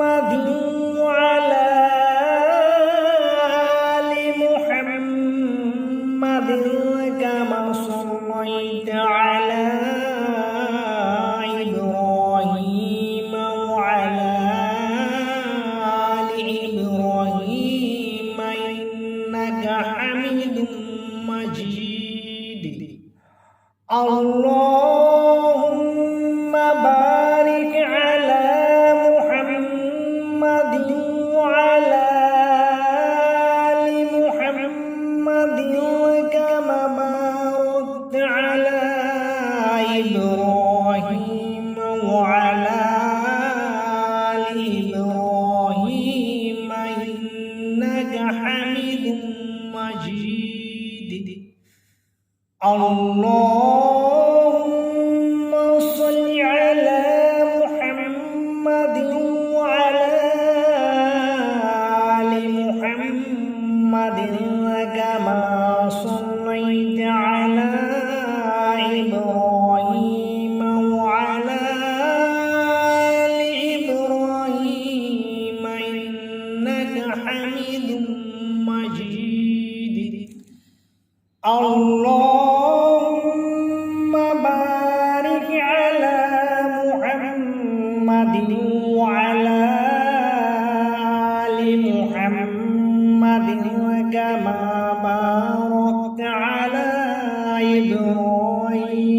وعلى آل محمد كما صليت على إبراهيم وعلى إبراهيم إنك حميد مجيد. اللهم إبراهيم وعلى آل إبراهيم إنك حميد مجيد. اللهم حميد مجيد. اللهم بارك على محمد وعلى آل محمد وكما باركت على إبراهيم.